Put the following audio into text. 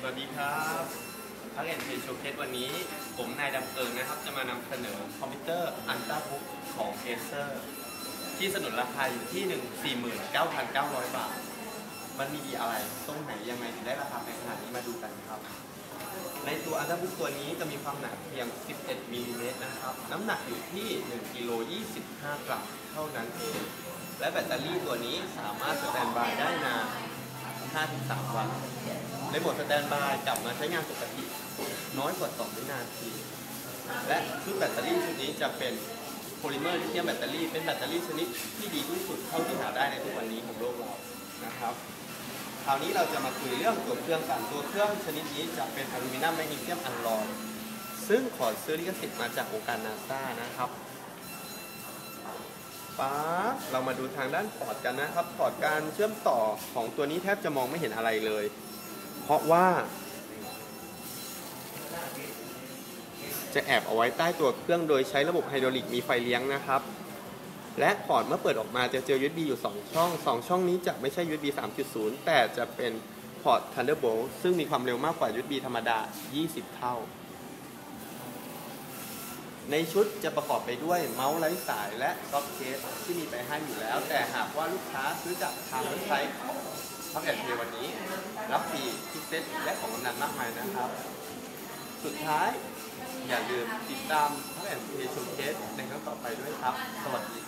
สวัสดีครับพักแอนเพย์โชว์เคสวันนี้ ผมนายดำเอิงนะครับ จะมานำเสนอคอมพิวเตอร์อันต้าบุ๊กของ Acer ที่สนุนราคาอยู่ที่ 149,900 บาท มันมีอะไร ตรงไหนยังไงถึงได้ราคาแพงขนาดนี้มาดูกันครับ ในตัวอันต้าบุ๊กตัวนี้จะมีความหนาเพียง 11มิลลิเมตรนะครับ น้ำหนักอยู่ที่1กิโล25 กรัมเท่านั้นเอง และแบตเตอรี่ตัวนี้สามารถสแตนบายได้นาน 5-3 วันในโหมดสแตนบายกลับมาใช้งานปกติ น้อยกว่า 2 วินาที และชุดแบตเตอรี่ชุดนี้จะเป็นโพลิเมอร์ลิเธียมแบตเตอรี่เป็นแบตเตอรี่ชนิดที่ดีที่สุดเท่าที่หาได้ในทุกวันนี้ของโลกเรานะครับคราวนี้เราจะมาคุยเรื่องตัวเครื่องกันตัวเครื่องชนิดนี้จะเป็นอลูมิเนียมแมกนีเซียมอัลลอยซึ่งขอซื้อลิขสิทธิ์มาจากองค์การนาซานะครับ ป๊าเรามาดูทางด้านพอร์ตกันนะครับพอร์ตการเชื่อมต่อของตัวนี้แทบจะมองไม่เห็นอะไรเลย เพราะว่า จะแอบเอาไว้ใต้ตัวเครื่องโดยใช้ระบบไฮดรอลิกมีไฟเลี้ยงนะครับ และพอร์ตเมื่อเปิดออกมาจะเจอ USB อยู่ 2 ช่อง 2 ช่องนี้จะไม่ใช่ USB 3.0 แต่จะเป็นพอร์ต Thunderbolt ซึ่งมีความเร็วมากกว่า USB ธรรมดา 20 เท่า ในชุดจะประกอบไปด้วยเมาส์ไร้สายและซอฟต์เคสที่มีไปให้อยู่แล้ว แต่หากว่าลูกค้าซื้อจากทางเว็บไซต์ของพักแอนเพวันนี้ รับฟรีทุกเซตและของกำนันมากมายนะครับ สุดท้ายอย่าลืมติดตามพักแอนเพย์โชว์เคสในครั้งต่อไปด้วยครับ สวัสดีครับ